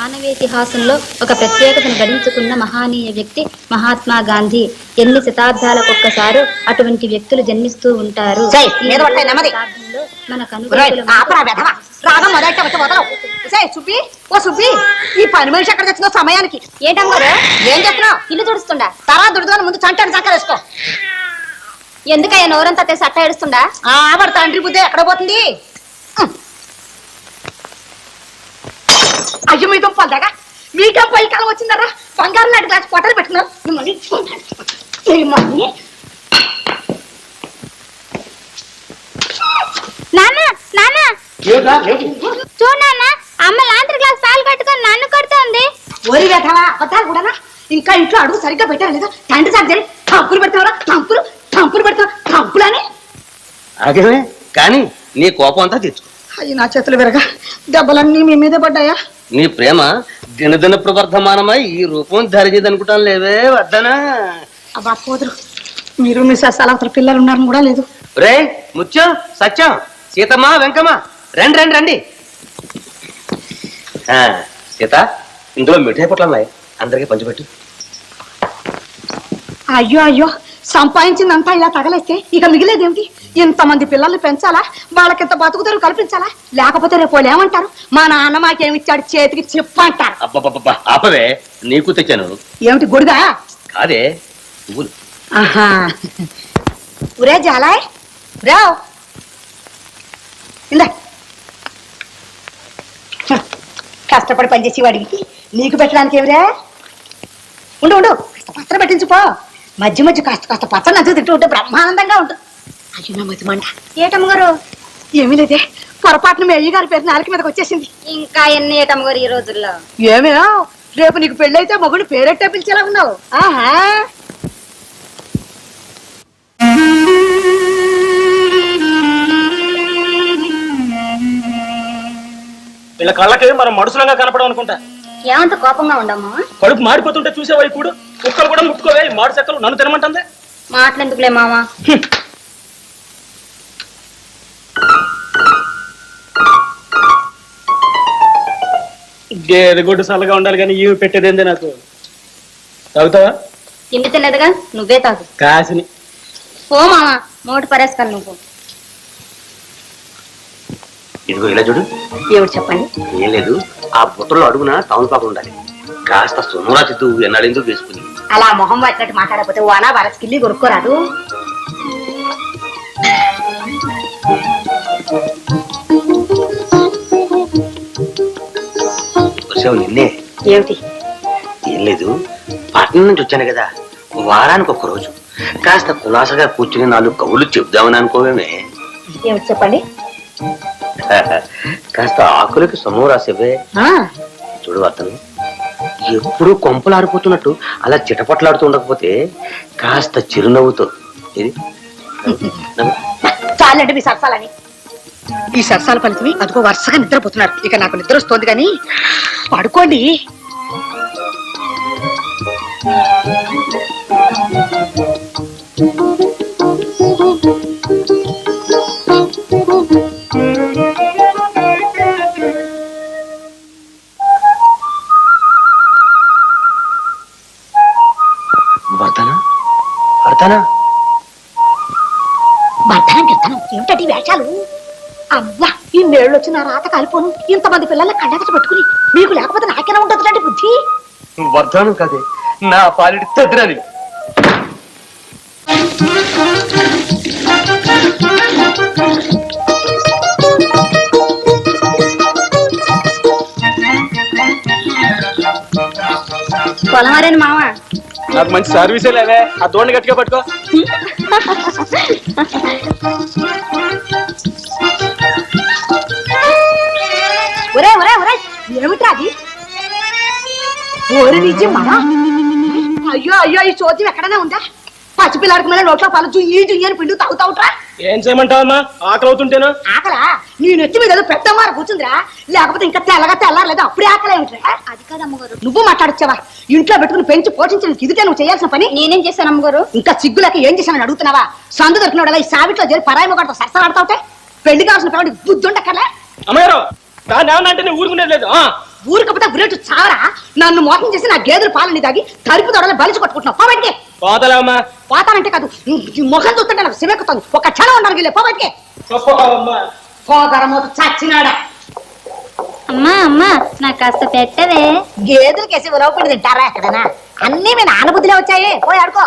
మానవేతిహాసంలో ఒక ప్రత్యేకతను గడించుకున్న మహానీయ వ్యక్తి మహాత్మా గాంధీ. ఎన్ని శతాబ్దాలకొక్కసారు అటువంటి వ్యక్తులు జన్మిస్తూ ఉంటారు. మన ఓ సుబ్బి ఈ పని మనిషి ఎక్కడ తెచ్చిందో సమయానికి. ఏంటమ్మారు ఏం చేస్తున్నావు ఇల్లు తుడుస్తుండా? తర్వాత దుడుదాని ముందు చంటాడు చక్కర వేసుకో. ఎందుకయ్యా నోరంతా తెసి అట్ట ఏడుస్తుండా? ఆ మరి తండ్రి బుద్ధి ఎక్కడ పోతుంది. అయ్యో మీ దుంపలు దాకా మీకే పై కాలం వచ్చిందరా? బంగారు లాంటి గ్లాస్ పొట్టలు మిమ్మల్ని మిమ్మల్ని నాన్న నాన్న. చూడు నాన్న అమ్మ లాంతర్ గ్లాస్ పాలు కట్టుకొని నన్ను కొడుతోంది. ఓరి వేటవా అబద్ధాలు కూడానా? ఇంకా ఇంట్లో అడుగు సరిగ్గా పెట్టారు లేదా? తండ్రి సర్జరీ తంపులు పెడతావరా? తంపులు? తంపులు పెడతావు? తంపులని? ఆగమే కానీ నీ కోపం అంతా తెచ్చుకో అయ్యి నా చేతులు విరగా. దెబ్బలన్నీ మీ మీదే పడ్డాయా? నీ ప్రేమ దినదిన ప్రవర్ధమానమై ఈ రూపం ధరించింది అనుకుంటాను లేవే వద్దనా? అబ్బా పోదురు. మీరు మీ సలవతల పిల్లలు ఉన్నారని కూడా లేదు. రే ముత్యం సత్యం సీతమ్మ వెంకమ్మ రండి రండి రండి. ఆ, సీత ఇందులో మిఠాయి పొట్లు ఉన్నాయి అందరికీ పంచిపెట్టు. అయ్యో అయ్యో సంపాదించిందంతా ఇలా తగలేస్తే ఇక మిగిలేదేమిటి? ఇంతమంది పిల్లల్ని పెంచాలా? వాళ్ళకింత బతుకుతారు కల్పించాలా? లేకపోతే రేపు వాళ్ళు ఏమంటారు? మా నాన్న మాకేమిచ్చాడు చేతికి చెప్పు అంటారు అబ్బబ్బబ్బా ఆపవే నీకు తెచ్చాను. ఏమిటి గొడుగా కాదే పువ్వులు ఆహా. జాలాయ్ రావ్. ఇందా. హ, కష్టపడి పనిచేసి వాడికి నీకు పెట్టడానికి ఏమిరా ఉండు ఉండు కాస్త పచ్చడి పెట్టించుకో. మధ్య మధ్య కాస్త కాస్త పచ్చడి నచ్చ తింటూ ఉంటే బ్రహ్మానందంగా ఉంటుంది. అయ్యో నా మధ్య మంట. ఏటమ్మగారు? ఏమీ లేదే. పొరపాటున మీ అయ్య గారి పేరు నాలుగు మీదకి వచ్చేసింది. ఇంకా ఎన్ని ఏటమ్మగారు ఈ రోజుల్లో? ఏమేనా రేపు నీకు పెళ్ళైతే మగుడు పేరెట్టే పిలిచేలా ఉన్నావు. ఆహా! వీళ్ళ కళ్ళకి మనం మడుసులంగా కనపడం అనుకుంటా ఏమంత కోపంగా ఉండమ్మా? కడుపు మాడిపోతుంటే చూసేవా ఇప్పుడు కుక్కలు కూడా ముట్టుకోవే మాడు చెక్కలు నన్ను తినమంటుంది? మాటలెందుకులే మామా గేదె గుడ్డు చల్లగా ఉండాలి కానీ ఇవి పెట్టేదేందే నాకు? తాగుతావా? తిండి తిన్నదిగా నువ్వే తాగు. కాసిని. ఓ మామా మోటు పరేస్తాను నువ్వు. ఇదిగో ఇలా చూడు. ఏమిటి చెప్పండి? ఏం లేదు ఆ బుట్టలో అడుగున తమలపాకు ఉండాలి. కాస్త సుమరా తిద్దు ఎన్నాళ్ళెందుకు వేసుకుని? అలా మొహం పట్టినట్టు మాట్లాడకపోతే వానా వరస్కిల్లి కొనుక్కోరాదు. నిన్నే. ఏమిటి? ఏం లేదు పట్నం నుంచి వచ్చాను కదా. వారానికి ఒక రోజు. కాస్త కులాసగా కూర్చుని నాలుగు కవులు చెబుదామని అనుకోవేమే ఏమిటి చెప్పండి? కాస్త ఆకులకి సొమ్ము రాసేవే. చూడు అతను. ఎప్పుడు కొంపలు ఆరిపోతున్నట్టు అలా చిటపట్లాడుతూ ఉండకపోతే కాస్త చిరునవ్వుతో ఇది చాలండి మీ సరసాలని. ఈ సరసాల ఫలితమే అదిగో వరుసగా నిద్రపోతున్నారు. ఇక నాకు నిద్ర వస్తుంది కానీ పడుకోండి. వర్ధన వర్ధనం కదే నా పాలిటి తద్దినది పొలమారేను మామా నాకు మంచి సర్వీసే లేవే ఆ దోణి గట్టిగా పట్టుకో. ఓరి నిజమా అయ్యో అయ్యో ఈ చోద్యం ఎక్కడనే ఉందా? పసిపిల్లాడికి మళ్ళీ నోట్లో పాలు జుయ్యి జుయ్యి అని పిండు తాగుతావుట్రా ఏం చేయమంటావమ్మా? ఆకలి అవుతుంటేనా ఆకలా? నీ నెత్తి మీద ఏదో పెద్ద మార కూర్చుందిరా. లేకపోతే ఇంకా తెల్లగా తెల్లారలేదు అప్పుడే ఆకలే ఏమిట్రా అది కాదు అమ్మగారు. నువ్వు మాట్లాడొచ్చావా? ఇంట్లో పెట్టుకుని పెంచి పోషించడానికి ఇదికే నువ్వు చేయాల్సిన పని? నేనేం చేశాను అమ్మగారు? ఇంకా సిగ్గులకి ఏం చేశానని అడుగుతున్నావా? సందు దొరికినాడు ఈ సావిట్లో చేరి పరాయి మొగడతో సరసలాడతావుటే పెళ్ళి కావాల్సిన పిల్లడి బుద్ధి ఉండక్కర్లే? అమ్మగారు దాన్ని ఏమన్నా అంటే నేను ఊరుకునేది లేదు. ఆ. ఊరికపోతే బుల్లెట్ చావరా? నన్ను మోసం చేసి నా గేదెలు పాలని తాగి తలుపు తొడలు బలిసి కొట్టుకుంటున్నావు. పోబడికే పోతలేమ్మా పోతానంటే కాదు ఈ ముఖం చూస్తుంటే నాకు సిమెక్కుతుంది ఒక క్షణం ఉండాలి వీళ్ళే. పోబడికే చెప్పమ్మా పోగరమోత చచ్చినాడా? అమ్మా అమ్మా నాకు కాస్త పెట్టవే. గేదెలకేసి ఉలవకుండా తింటారా? ఎక్కడనా అన్నీ మీ నాన్న బుద్ధిలో వచ్చాయి. పోయి ఆడుకో.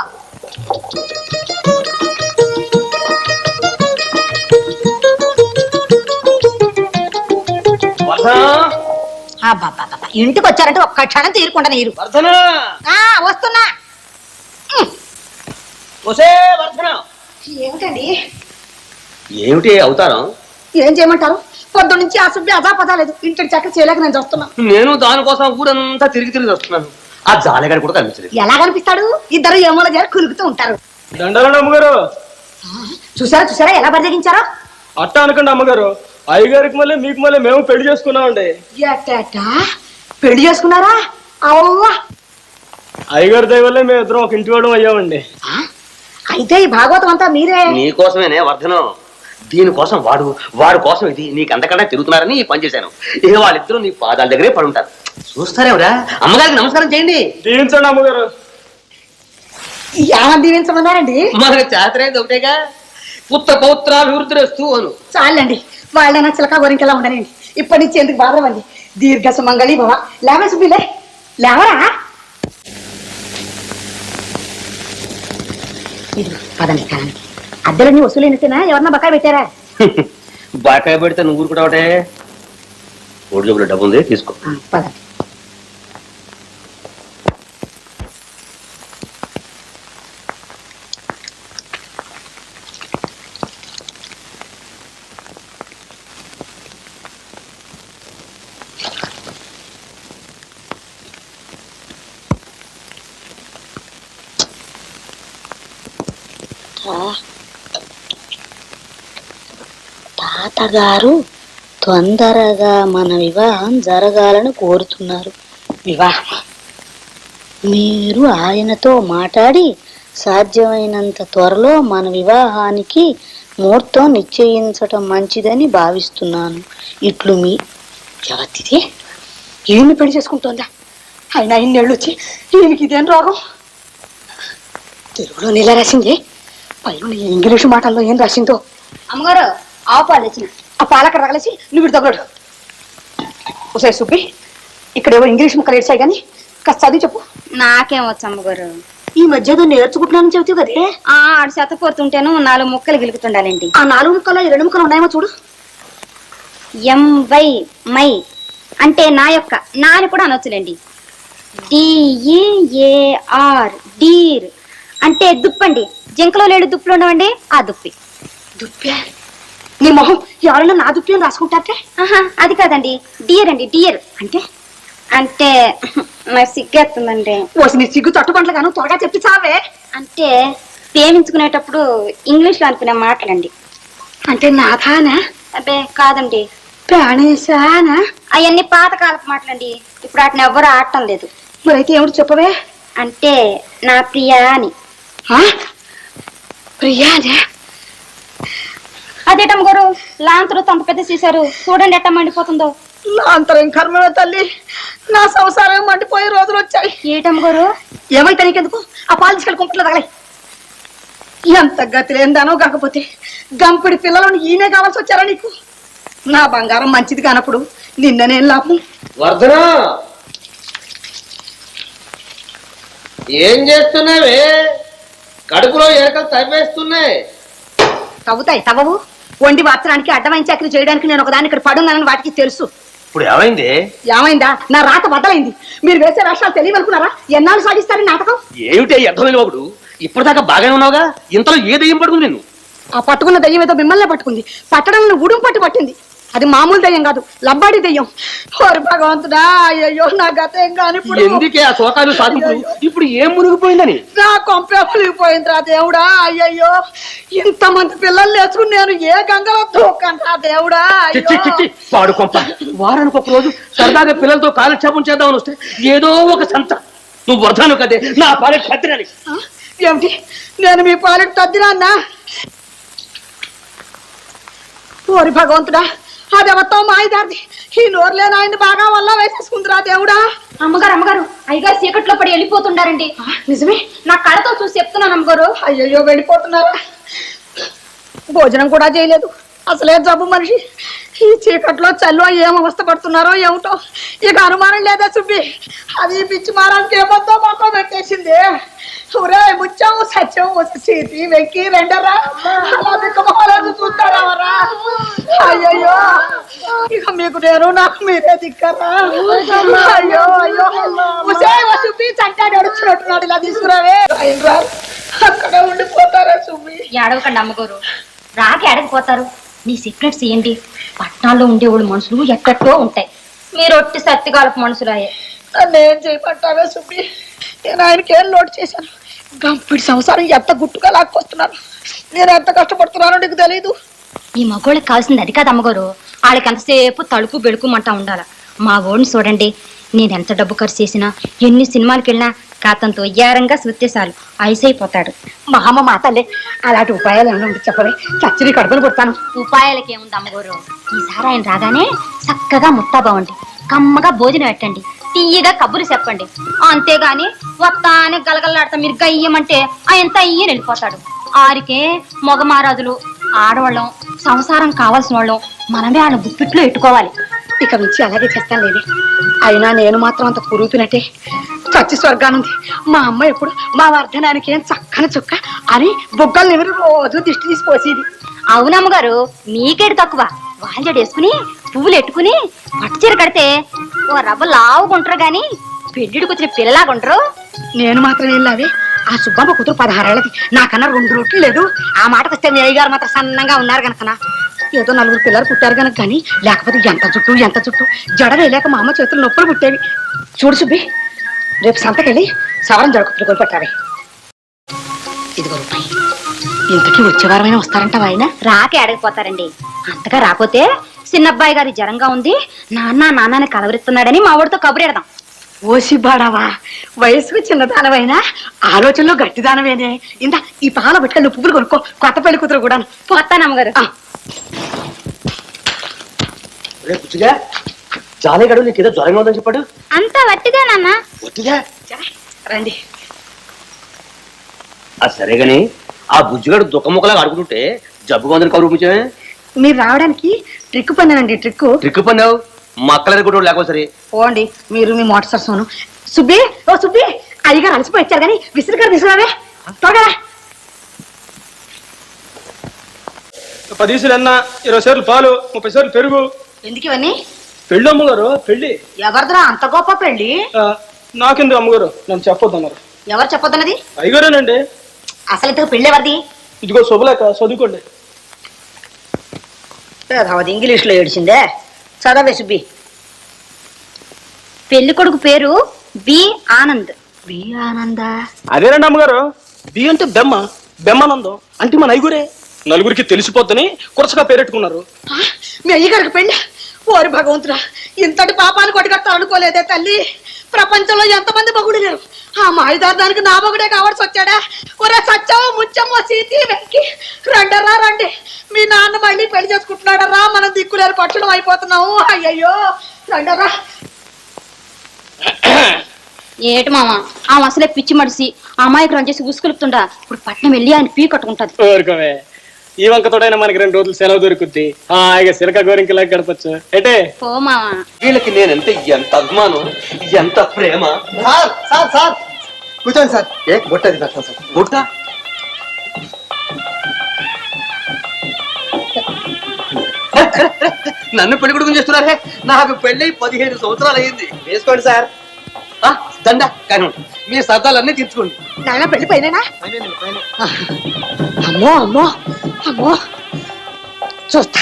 వర్ధన ఇంటికి వచ్చారంటే ఒక్క క్షణం తీరుకుండా నీరు. వర్ధన! ఆ, వస్తున్నా. ఒసే వర్ధన! ఏమిటండి? ఏమిటి అవుతారం? ఏం చేయమంటారు? పొద్దు నుంచి ఆ సుబ్బి అజాపజా లేదు. ఇంటికి చక్కర చేయలేక నేను చూస్తున్నా. నేను దానికోసం ఊరంతా తిరిగి తిరిగి వస్తున్నాను ఆ జాలగాడి కూడా కనిపించలేదు. ఎలా కనిపిస్తాడు? ఇద్దరు ఏమోల జారి కులుకుతూ ఉంటారు. దండాలండి అమ్మగారు. చూసారా చూసారా ఎలా బరిదగించారో? అట్ట అనకండి అమ్మగారు. అయ్యగారికి మళ్ళీ మీకు మళ్ళీ మేము పెళ్ళి చేసుకున్నామండి. పెళ్ళి చేసుకున్నారా? అవ్వా అయ్యగారి దయ వల్లే మేము ఇద్దరం ఒక ఇంటి వాడు అయ్యామండి. ఆ? అయితే ఈ భాగవతం అంతా మీరే? నీకోసమేనే వర్ధనం. దీనికోసం వాడు వాడి కోసం ఇది నీకు అంతకంటే తిరుగుతున్నారని ఈ పని చేశాను. ఇక వాళ్ళిద్దరూ నీ పాదాల దగ్గరే పడి ఉంటారు చూస్తారేవరా అమ్మగారికి నమస్కారం చేయండి. దీవించండి అమ్మగారు. ఏమని దీవించమన్నారండి? మనకు చేతనేది ఒకటేగా? పుత్ర పౌత్రాభివృద్ధి రస్తు అను. చాలండి. వాళ్ళైనా చిలక గోరింకలా ఉండనండి ఇప్పటి నుంచి ఎందుకు బాధపడండి దీర్ఘ సుమంగళి భవ. లేవా సుబ్బిలే? లేవరా? ఇది పదండి కాదండి అద్దెలన్నీ వసూలైనట్టేనా ఎవరన్నా బకాయి పెట్టారా? బాకాయ పెడితే నువ్వు ఊరుకుంటావటే. ఓడి జబ్బులో డబ్బు ఉంది తీసుకో. పదండి. తాతగారు తొందరగా మన వివాహం జరగాలని కోరుతున్నారు. వివాహం. మీరు ఆయనతో మాట్లాడి సాధ్యమైనంత త్వరలో మన వివాహానికి ముహూర్తం నిశ్చయించటం మంచిదని భావిస్తున్నాను. ఇట్లు మీ ఎవరిది? ఏమి పెళ్ళి చేసుకుంటోందా? ఆయన ఇన్నేళ్ళు వచ్చి ఈయనకి ఇదేం రోగం? తెలుగులో నీలా పైన ఇంగ్లీషు మాటల్లో ఏం రాసిందో? అమ్మగారు ఆవు పాలు తెచ్చిన. ఆ పాలక రగలేసి నువ్వు ఇటు తగలడు ఒకసారి సుబ్బి ఇక్కడేవో ఇంగ్లీష్ ముక్కలు ఏడ్చాయి కానీ కాస్త చదివి చెప్పు. నాకేం వచ్చు అమ్మగారు? ఈ మధ్య ఏదో నేర్చుకుంటున్నానని చెబుతావు కదే? ఆ ఆడు శతపోతుంటేను నాలుగు ముక్కలు గిలుకుతుండాలండి ఆ నాలుగు ముక్కలు రెండు ముక్కలు ఉన్నాయేమో చూడు. ఎం వై మై అంటే నా యొక్క నాని కూడా అనొచ్చులేండి. డిఈఏఆర్ డీర్ అంటే దుప్పండి. జింకలో లేడు దుప్పులు ఉండవండి ఆ దుప్పి. దుప్పే? నీ మొహం ఎవరైనా నా దుప్పి అని రాసుకుంటారే ఆహా అది కాదండి. డియర్ అండి డియర్. అంటే? అంటే నాకు సిగ్గేస్తుందండి. ఓసి నీ సిగ్గు తట్టుకుంటలు గాను త్వరగా చెప్పి చావే. అంటే ప్రేమించుకునేటప్పుడు ఇంగ్లీష్లో అనుకునే మాటలండి. అంటే నాథానా? అబ్బే కాదండి. ప్రాణేశానా? అవన్నీ పాతకాలపు మాటలండి. ఇప్పుడు వాటిని ఎవ్వరు ఆడటం లేదు. మరైతే ఏమిటి చెప్పవే? అంటే నా ప్రియా అని ఆ? ప్రియానే అదేటమ్మ గారు లాంతరు తంత పెద్ద చేశారు. చూడండి ఎట్ట మండిపోతుందో. నా అంతరం కర్మమే తల్లి నా సంసారం మండిపోయే రోజులు వచ్చాయి. ఏటమ్మ గారు? ఏమైతే నీకెందుకు ఆ పాలు తీసుకెళ్ళి తగలే. ఎంత గతి లేదానో కాకపోతే గంపిడి పిల్లలను ఈయనే కావాల్సి వచ్చారా నీకు? నా బంగారం మంచిది కానప్పుడు నిన్ననేం లాభం వర్ధన! ఏం చేస్తున్నావే? కడుపులో ఎరకలు తవ్వేస్తున్నాయి. తవ్వుతాయి తవ్వవు. వండి వార్చడానికి అడ్డమైన చక్రి చేయడానికి నేను ఒకదాన్ని ఇక్కడ పడున్నానని వాటికి తెలుసు. ఇప్పుడు ఏమైంది? ఏమైందా? నా రాత బద్దలైంది. మీరు వేసే వేషాలు తెలియవనుకున్నారా ఎన్నాళ్ళు సాగిస్తారు ఈ నాటకం? ఏమిటి అర్థమైన ఒకడు ఇప్పటిదాకా బాగానే ఉన్నావుగా? ఇంతలో ఏ దెయ్యం పడుకుంది నిన్ను? ఆ పట్టుకున్న దయ్యం ఏదో మిమ్మల్నే పట్టుకుంది. పట్టడం ఉడుం పట్టు పట్టింది. అది మామూలు దయ్యం కాదు లబ్బాడి దయ్యం. ఓరి భగవంతుడా అయ్యో నా గతం కాని ఇప్పుడు? ఎందుకే ఆ శోకాలు ఇప్పుడు ఏం మునిగిపోయిందని? నా కొంపే మునిగిపోయిందిరా దేవుడా అయ్యయ్యో. ఇంతమంది పిల్లలు లేచుకుని నేను ఏ గంగలో తోకంటా దేవుడా పాడు కొంప. వారానికి ఒక రోజు సరదాగా పిల్లలతో కాలక్షేపం చేద్దామని వస్తే ఏదో ఒక సంత. నువ్వు వర్ధను కదే నా పాలె ఖద్రని ఆ? ఏమిటి? నేను మీ పాలిటి తద్దినా అన్నా ఓరి భగవంతుడా అదెవతో మాయదారిది. ఈ నోరులేని ఆయన్ని బాగా వల్ల వేసేసుకుందిరా దేవుడా. అమ్మగారు అమ్మగారు అయ్యగారు చీకట్లో పడి వెళ్ళిపోతుండారండి నిజమే నా కళ్ళతో చూసి చెప్తున్నాను అమ్మగారు. అయ్యయ్యో వెళ్ళిపోతున్నారా? భోజనం కూడా చేయలేదు. అసలే జబ్బు మనిషి. ఈ చీకట్లో చల్లో ఏం అవస్థ పడుతున్నారో ఏమిటో? ఇక అనుమానం లేదా సుబ్బి. అది పిచ్చి మారానికి ఏమొద్దో మొక్క పెట్టేసింది. ఒరే ముచ్చం సత్యం సీతి వెక్కి రెండరా అలా చూస్తారా అయ్యయ్యో. ఇక మీకు నేను నాకు మీరే దిక్కరా అయ్యో అయ్యో. ఉసే ఓ సుబ్బి చంటాడు అడుచున్నట్టున్నాడు ఇలా తీసుకురావే. అక్కడ అక్కడే ఉండిపోతారా సుబ్బి? ఎడవకండి అమ్మగారు. రాకి ఎడకపోతారు నీ సీక్రెట్స్ ఏంటి? పట్టణాల్లో ఉండేవాళ్ళు మనుషులు ఎక్కట్లో ఉంటాయి. మీరు ఒట్టి సత్తిగాలపు మనుషులయ్యే నన్ను ఏం చేయమంటావే సుబ్బి? నేను ఆయనకి లోటు చేశాను? గంపిడి సంసారం ఎంత గుట్టుగా లాక్కొస్తున్నాను నేను ఎంత కష్టపడుతున్నానో నీకు తెలీదు. ఈ మగోళ్ళకి కావాల్సింది అది కాదు అమ్మగారు. వాళ్ళకి ఎంతసేపు తలుపు బెడుకుమంటా ఉండాల? మా ఓడిని చూడండి. నేను ఎంత డబ్బు ఖర్చు చేసినా ఎన్ని సినిమాలకు వెళ్ళినా కాతంతో ఉయ్యారంగా సుత్తేసాలు ఐసైపోతాడు. మా అమ్మ మా అలాంటి ఉపాయాలు ఏమైనా ఉంటే చెప్పవే. చచ్చిని కడుపును కొడతాను ఉపాయాలకి ఏముంది అమ్మగారు? ఈసారి ఆయన రాగానే చక్కగా ముత్తాబావండి కమ్మగా భోజనం పెట్టండి. తీయగా కబురు చెప్పండి. అంతేగాని వత్తానే గలగలాడతా మీరు గయ్యమంటే ఆయన తయ్యని వెళ్ళిపోతాడు ఆరికే మగ మహారాజులు ఆడవాళ్ళం సంసారం కావాల్సిన వాళ్ళం మనమే వాళ్ళ గుప్పిట్లో ఎట్టుకోవాలి. ఇక నుంచి అలాగే చేస్తాను లేదే అయినా నేను మాత్రం అంత కురుగుతున్నట్టే చచ్చి స్వర్గానుంది. మా అమ్మ ఎప్పుడు మా వర్ధనానికి ఏం చక్కని చుక్క అని బుగ్గలు ఎవరు రోజు దిష్టి తీసి పోసేది అవునమ్మగారు మీకేడు తక్కువ. వాల్జడు వేసుకుని పువ్వులు ఎట్టుకుని పట్టుచీర కడితే ఓ రవ్వ లావుకుంటారు గాని పెళ్ళిడికి వచ్చిన పిల్లలాగుంటారు. నేను మాత్రం వెళ్ళావే ఆ సుబ్బమ్మ కూతురు పదహారేళ్ళది నాకన్నా రెండు రొట్లు లేదు. ఆ మాటకు వస్తే మీ అయ్యగారు మాత్రం సన్నంగా ఉన్నారు గనకనా ఏదో నలుగురు పిల్లలు పుట్టారు గనక కానీ లేకపోతే ఎంత చుట్టూ ఎంత చుట్టూ జడ వేయలేక మా అమ్మ చేతులు నొప్పులు పుట్టేవి. చూడు సుబ్బి రేపు సంతకెళ్ళి సవరం జడకుట్లు కొని పట్టావే. ఇదిగో రూపాయి. ఇంతకీ వచ్చే వారమైనా వస్తారంటావా ఆయన? రాకే అడగపోతారండి అంతగా రాకపోతే చిన్నబ్బాయి గారి జ్వరంగా ఉంది. నాన్న నాన్నని కలవరిస్తున్నాడని మా వాడితో కబురెడదాం ఓసి బాడావా? వయసుకు చిన్నదానమైనా? ఆలోచనలో గట్టిదానమేనే? ఇందా ఈ పాల నువ్వు పువ్వులు కొనుక్కో. కొత్త పెళ్ళి కూతురు కూడా పోతానమ్మగారు రే పుచ్చిగా జాలేగాడు నీకు ఏదో జ్వరంగా ఉందని చెప్పాడు. అంతా వట్టిదే నాన్న. వద్దుగా రండి. ఆ సరే గాని ఆ బుజ్జిగాడు దుఃఖముఖలాగా అడుగుతుంటే జబ్బుగా ఉందని కబురు పుచ్చే మీరు రావడానికి ట్రిక్ పన్నానండి ట్రిక్ ట్రిక్ మక్కలని కూడా లేకపోతే సరే. పోండి మీరు మీ మోటార్ సర్సోను సుబ్బి ఓ సుబ్బి అయ్యగారు అలసిపోయి వచ్చారు కానీ విసిరిగారు విసిరావే త్వరగా రా. పది ఎన్న ఇరవై సేర్లు పాలు ముప్పై సేర్లు పెరుగు. ఎందుకు ఇవన్నీ? పెళ్ళి అమ్మగారు పెళ్ళి. ఎవరిదిరా అంత గొప్ప పెళ్ళి? ఆ, నాకెందుకు అమ్మగారు? నన్ను చెప్పొద్దు అన్నారు ఎవరు చెప్పొద్దన్నది? అయ్యగారేనండి. అసలు ఇంతకు పెళ్ళి ఎవరిది? ఇదిగో శుభలేక చదువుకోండి. అది ఇంగ్లీష్లో ఏడిచిందే. చదవే సుబ్బి. పెళ్ళి కొడుకు పేరు బి ఆనంద్. వి ఆనంద? అదేనండి అమ్మగారు. బియ్యంతో బెమ్మ బెమ్మనందం. అంటే మన ఐగురే. నలుగురికి తెలిసిపోద్దని కురసగా పేరెట్టుకున్నారు. మీ అయ్యగారికి పెళ్ళి. ఓరి భగవంతుడా ఇంతటి పాపాలు కొట్టుకడతా అనుకోలేదే తల్లి. ప్రపంచంలో ఎంతమంది మగుడు లేరు ఆ మాయదార్థానికి నా మగుడే కావాల్సి వచ్చాడా? ఒరే సచ్చావు ముచ్చమ్మో సీతి వెంకి రండరా రండి. మీ నాన్న మళ్ళీ పెళ్ళి చేసుకుంటున్నాడరా మనం దిక్కులేరు పక్షులం అయిపోతున్నాము. అయ్యయ్యో రండరా ఏటి మామ ఆ అసలే పిచ్చి మడిసి ఆ అమ్మాయికి రన్ చేసి ఉసుకులుపుతుండా ఇప్పుడు పట్నం వెళ్ళి ఆయన పీ కట్టుకుంటది. ఈ వంకతోడైనా మనకి రెండు రోజులు సెలవు దొరుకుద్ది. హాయిగా సిరక గోరింకలా గడపచ్చు. పో మామ వీళ్ళకి నేనంటే ఎంత అభిమానం ఎంత ప్రేమ? Sir sir sir. కూర్చోండి సార్. ఏ బొట్టది పెట్టండి సార్. బుట్ట? నన్ను పెళ్ళి కొడుకుని చేస్తున్నారే నాకు పెళ్ళి పదిహేను సంవత్సరాలు అయింది. వేసుకోండి సార్. ఆ, దండ కానీ మీ సరదాలన్నీ తీర్చుకోండి. నాయన పెళ్ళి పైన. అమ్మో అమ్మో. అమ్మో చూస్తా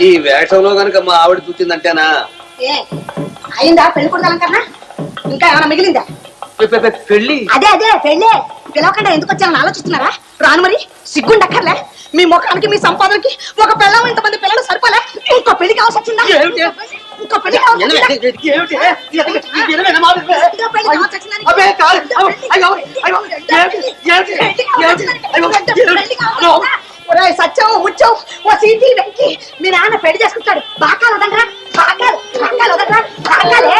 ఈ వేషంలో గనుక మా ఆవిడ చూసిందంటేనా ఏ అయిందా పెళ్ళి కొడుకాలంకన్నా ఇంకా ఏమైనా మిగిలిందా పె- పె- పె- పెళ్ళి అదే అదే పెళ్ళే పిలవకుండా ఎందుకు వచ్చానని ఆలోచిస్తున్నారా రాను మరి సిగ్గుండక్కర్లే మీ ముఖానికి మీ సంపాదనకి ఒక పిల్లం ఇంతమంది పిల్లలు సరిపోలే ఇంకో పెళ్ళి కావాల్సి వచ్చిందా ఏమిటి? పెళ్ళి కావాల్సి ఏమిటి? సీటీ వెంకి మీ నాన్న పెళ్ళి చేసుకుంటాడు బాకాలు వదనరా బాకాలు బాకాలు వదనరా బాకాలే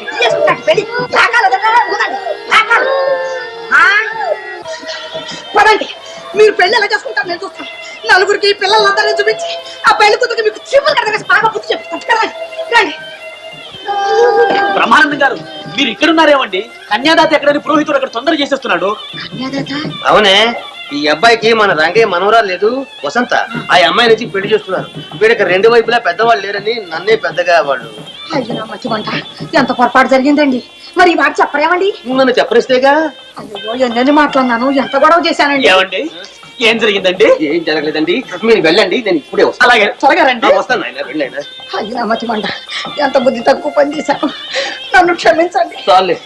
పెళ్ళి చేసుకుంటాడు పెళ్ళి బాకాలు వదనరా వదండి బాకాలు ఆ? పదండి మీరు పెళ్ళి ఎలా చేసుకుంటారు నేను చూస్తాను నలుగురికి పిల్లలందరినీ చూపించి ఆ పెళ్ళి కూతురికి మీకు చిప్పులు కడగేసి బాగా బుద్ధి చెప్తాను బ్రహ్మానందం గారు మీరు ఇక్కడ ఉన్నారేమండి కన్యాదాత ఎక్కడని పురోహితుడు అక్కడ తొందర చేసేస్తున్నాడు. అవునే ఈ అబ్బాయికి మన రంగయ్య మనవరాలు లేదు వసంత. ఆ అమ్మాయి నుంచి పెళ్ళి చేస్తున్నారు. వీడికి రెండు వైపులా పెద్దవాళ్ళు లేరని నన్నే పెద్దగా వాళ్ళు అయ్యో నా మధ్య వంట. ఎంత పొరపాటు జరిగిందండి. మరి ఈ మాట చెప్పరేమండి? నన్ను చెప్పరిస్తేగా? అయ్యో ఎన్నెన్ని మాట్లాడినాను ఎంత గొడవ చేశానండి? ఏమండి? ఏం జరిగిందండి? ఏం జరగలేదండి. మీరు వెళ్ళండి నేను ఇప్పుడే వస్తాను. అలాగే త్వరగా రండి. వస్తాను నాయన వెళ్ళైనా అయ్యో వంట ఎంత బుద్ధి తక్కువ పని చేశాను. నన్ను క్షమించండి. చాలే.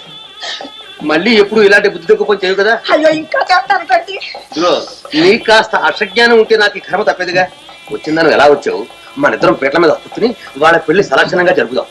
మళ్ళీ ఎప్పుడు ఇలాంటి బుద్ధి తక్కువ పని చేయవు కదా? అయ్యో ఇంకా చేస్తాను రండి ఇదిగో నీకు కాస్త అసజ్ఞానం ఉంటే నాకు ఈ కర్మ తప్పేదిగా. వచ్చిందని ఎలా వచ్చావు? మన ఇద్దరం పీటల మీద కూర్చుని వాళ్ళ పెళ్ళి సలక్షణంగా జరుపుదాం.